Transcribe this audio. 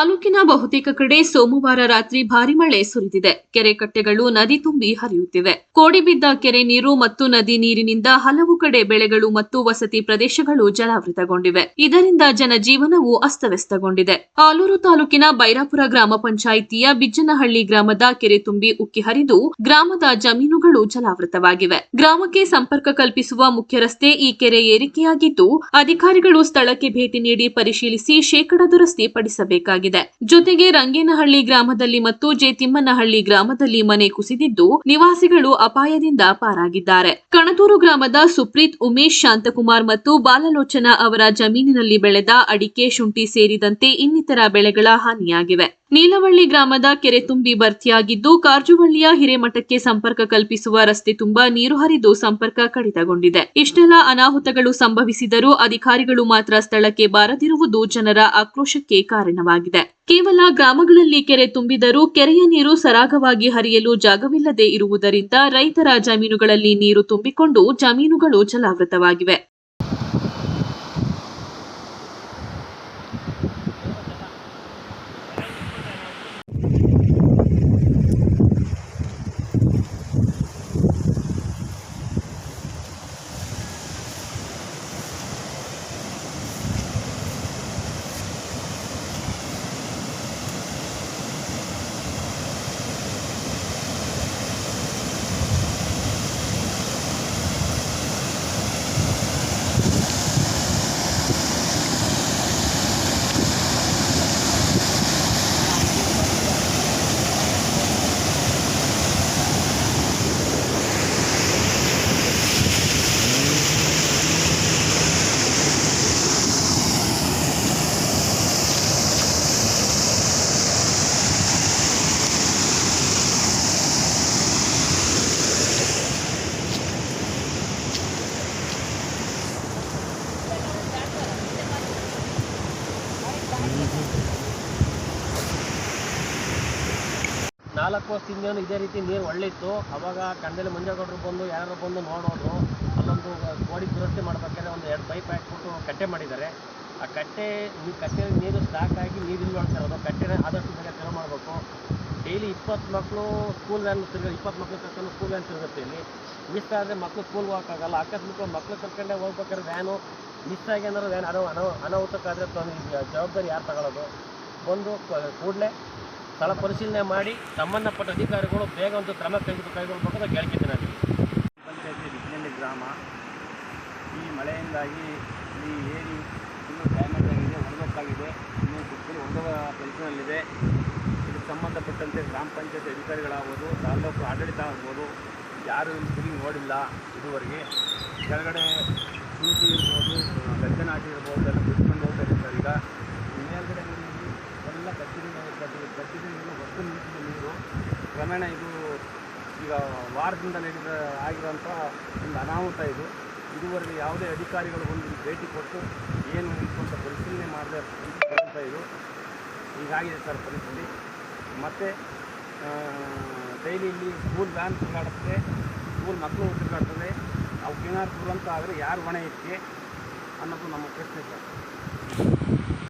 ತಾಲೂಕಿನ ಬಹುತೇಕ ಕಡೆ ಸೋಮವಾರ ರಾತ್ರಿ ಭಾರಿ ಮಳೆ ಸುರಿದಿದೆ. ಕೆರೆ ಕಟ್ಟೆಗಳು, ನದಿ ತುಂಬಿ ಹರಿಯುತ್ತಿವೆ. ಕೋಡಿಬಿದ್ದ ಕೆರೆ ನೀರು ಮತ್ತು ನದಿ ನೀರಿನಿಂದ ಹಲವು ಕಡೆ ಬೆಳೆಗಳು ಮತ್ತು ವಸತಿ ಪ್ರದೇಶಗಳು ಜಲಾವೃತಗೊಂಡಿವೆ. ಇದರಿಂದ ಜನಜೀವನವು ಅಸ್ತವ್ಯಸ್ತಗೊಂಡಿದೆ. ಆಲೂರು ತಾಲೂಕಿನ ಬೈರಾಪುರ ಗ್ರಾಮ ಪಂಚಾಯಿತಿಯ ಬಿಜ್ಜನಹಳ್ಳಿ ಗ್ರಾಮದ ಕೆರೆ ತುಂಬಿ ಉಕ್ಕಿ ಹರಿದು ಗ್ರಾಮದ ಜಮೀನುಗಳು ಜಲಾವೃತವಾಗಿವೆ. ಗ್ರಾಮಕ್ಕೆ ಸಂಪರ್ಕ ಕಲ್ಪಿಸುವ ಮುಖ್ಯ ರಸ್ತೆ ಈ ಕೆರೆ ಏರಿಕೆಯಾಗಿದ್ದು, ಅಧಿಕಾರಿಗಳು ಸ್ಥಳಕ್ಕೆ ಭೇಟಿ ನೀಡಿ ಪರಿಶೀಲಿಸಿ ಶೇಕಡ ದುರಸ್ತಿ ಪಡಿಸಬೇಕಾಗಿದೆ. ಜೊತೆಗೆ ರಂಗೇನಹಳ್ಳಿ ಗ್ರಾಮದಲ್ಲಿ ಮತ್ತು ಜೇತಿಮ್ಮನಹಳ್ಳಿ ಗ್ರಾಮದಲ್ಲಿ ಮನೆ ಕುಸಿದಿದ್ದು ನಿವಾಸಿಗಳು ಅಪಾಯದಿಂದ ಪಾರಾಗಿದ್ದಾರೆ. ಕಣತೂರು ಗ್ರಾಮದ ಸುಪ್ರೀತ್, ಉಮೇಶ್, ಶಾಂತಕುಮಾರ್ ಮತ್ತು ಬಾಲಲೋಚನ ಅವರ ಜಮೀನಿನಲ್ಲಿ ಬೆಳೆದ ಅಡಿಕೆ, ಶುಂಠಿ ಸೇರಿದಂತೆ ಇನ್ನಿತರ ಬೆಳೆಗಳ ಹಾನಿಯಾಗಿವೆ. ನೀಲವಳ್ಳಿ ಗ್ರಾಮದ ಕೆರೆ ತುಂಬಿ ಭರ್ತಿಯಾಗಿದ್ದು ಕಾರ್ಜುವಳ್ಳಿಯ ಹಿರೇಮಠಕ್ಕೆ ಸಂಪರ್ಕ ಕಲ್ಪಿಸುವ ರಸ್ತೆ ತುಂಬಾ ನೀರು ಹರಿದು ಸಂಪರ್ಕ ಕಡಿತಗೊಂಡಿದೆ. ಇಷ್ಟೆಲ್ಲ ಅನಾಹುತಗಳು ಸಂಭವಿಸಿದರೂ ಅಧಿಕಾರಿಗಳು ಮಾತ್ರ ಸ್ಥಳಕ್ಕೆ ಬಾರದಿರುವುದು ಜನರ ಆಕ್ರೋಶಕ್ಕೆ ಕಾರಣವಾಗಿದೆ. ಕೇವಲ ಗ್ರಾಮಗಳಲ್ಲಿ ಕೆರೆ ತುಂಬಿದರೂ ಕೆರೆಯ ನೀರು ಸರಾಗವಾಗಿ ಹರಿಯಲು ಜಾಗವಿಲ್ಲದೆ ಇರುವುದರಿಂದ ರೈತರ ಜಮೀನುಗಳಲ್ಲಿ ನೀರು ತುಂಬಿಕೊಂಡು ಜಮೀನುಗಳು ಜಲಾವೃತವಾಗಿವೆ. ನಾಲ್ಕು ವರ್ಷ ಹಿಂದೇನು ಇದೇ ರೀತಿ ನೀರು ಒಳ್ಳಿತ್ತು. ಅವಾಗ ಕಂಡಲ್ಲಿ ಮಂಜೇಗೌಡರು ಬಂದು ಯಾರು ಬಂದು ನೋಡೋದು, ಅಲ್ಲೊಂದು ಗೋಡಿ ದುರಸ್ತಿ ಮಾಡ್ಬೇಕಾದ್ರೆ ಒಂದು ಎರಡು ಪೈಪ್ ಹಾಕ್ಬಿಟ್ಟು ಕಟ್ಟೆ ಮಾಡಿದ್ದಾರೆ. ಆ ಕಟ್ಟೆ, ಈ ಕಟ್ಟೆ ನೀರು ಸ್ಟಾಕ್ ಆಗಿ ನೀರು ಅಂತ ಇರೋದು. ಕಟ್ಟೆನ ಆದಷ್ಟು ಬೇಗ ತೆರವು ಮಾಡಬೇಕು. ಡೈಲಿ ಇಪ್ಪತ್ತು ಮಕ್ಕಳು ಸ್ಕೂಲ್ ವ್ಯಾನ್ ತಿರ್ಗ ಇಪ್ಪತ್ತು ಮಕ್ಕಳು ಕರ್ಕೊಂಡು ಸ್ಕೂಲ್ ವ್ಯಾನ್ ತಿರುಗುತ್ತೆ ಇಲ್ಲಿ. ಮಿಸ್ ಆದರೆ ಮಕ್ಕಳು ಸ್ಕೂಲ್ಗೆ ಹೋಗೋಕ್ಕಾಗಲ್ಲ. ಅಕಸ್ಮಾತ್ ಮಕ್ಕಳು ಕರ್ಕೊಂಡೆ ಹೋಗ್ಬೇಕಾದ್ರೆ ವ್ಯಾನು ಮಿಸ್ ಆಗಿ ಅಂದ್ರೆ ವ್ಯಾನ್ ಅನೌ ಅನೌ ಅನಾಹುತಕ್ಕಾದರೆ ಜವಾಬ್ದಾರಿ ಯಾರು ತಗೊಳ್ಳೋದು ಬಂದು ಕೂಡಲೇ ಸ್ಥಳ ಪರಿಶೀಲನೆ ಮಾಡಿ ಸಂಬಂಧಪಟ್ಟ ಅಧಿಕಾರಿಗಳು ಬೇಗ ಒಂದು ಕ್ರಮ ಕೈಗೊಳ್ಳು ಕೈಗೊಳ್ಬೇಕು ಅಂತ ಕೇಳ್ತಿದ್ದೀನಿ ನಾನು ಪಂಚಾಯತಿ ಬಿಜ್ನಳ್ಳಿ ಗ್ರಾಮ. ಈ ಮಳೆಯಿಂದಾಗಿ ಈ ಏರಿ ಇನ್ನೂ ಡ್ಯಾಮೇಜ್ ಆಗಿದೆ ಒಣಗೋಕ್ಕಾಗಿದೆ ಇನ್ನೂ ಸುತ್ತಲೂ ಒಣಗುವ ಕೆಲಸದಲ್ಲಿದೆ. ಇದಕ್ಕೆ ಸಂಬಂಧಪಟ್ಟಂತೆ ಗ್ರಾಮ ಪಂಚಾಯತಿ ಅಧಿಕಾರಿಗಳಾಗ್ಬೋದು, ತಾಲೂಕು ಆಡಳಿತ ಆಗ್ಬೋದು ಯಾರು ಇಲ್ಲಿ ನೋಡಿಲ್ಲ ಇದುವರೆಗೆ. ಕೆಳಗಡೆ ಶುಂಠಿ ಇರ್ಬೋದು ಗದ್ದೆ ನಾಟಿ ಇರ್ಬೋದು, ಎಲ್ಲ ಬಿಟ್ಕೊಂಡು ಹೋಗ್ತಾ ಈಗ ಈ ಮೇಲ್ಗಡೆ ನೀರು ಎಲ್ಲ ಕಚ್ಚಿದ ನೀರು ಹೊತ್ತು ನಿಂತಿದೆ ನೀರು. ಕ್ರಮೇಣ ಇದು ಈಗ ವಾರದಿಂದ ನಡೆದ ಆಗಿರೋಂಥ ಒಂದು ಅನಾಹುತ ಇದು. ಇದುವರೆಗೆ ಯಾವುದೇ ಅಧಿಕಾರಿಗಳು ಬಂದು ಭೇಟಿ ಕೊಟ್ಟು ಏನು ಅಂತ ಪರಿಶೀಲನೆ ಮಾಡದೆ ಅಂತ ಇದು. ಹೀಗಾಗಿದೆ ಸರ್ ಪರಿಸ್ಥಿತಿ. ಮತ್ತು ಡೈಲಿ ಇಲ್ಲಿ ಸ್ಕೂಲ್ ವ್ಯಾನ್ ತಿರುಗಾಡುತ್ತೆ. ಸ್ಕೂಲ್ ಮಕ್ಕಳು ತಿರುಗಾಡ್ತದೆ. ಅವಕ್ಕೇನಾದ್ರು ಅಂತ ಆದರೆ ಯಾರು ಹೊಣೆ ಇಕ್ಕೆ ಅನ್ನೋದು ನಮ್ಮ ಪ್ರಶ್ನೆ ಸರ್.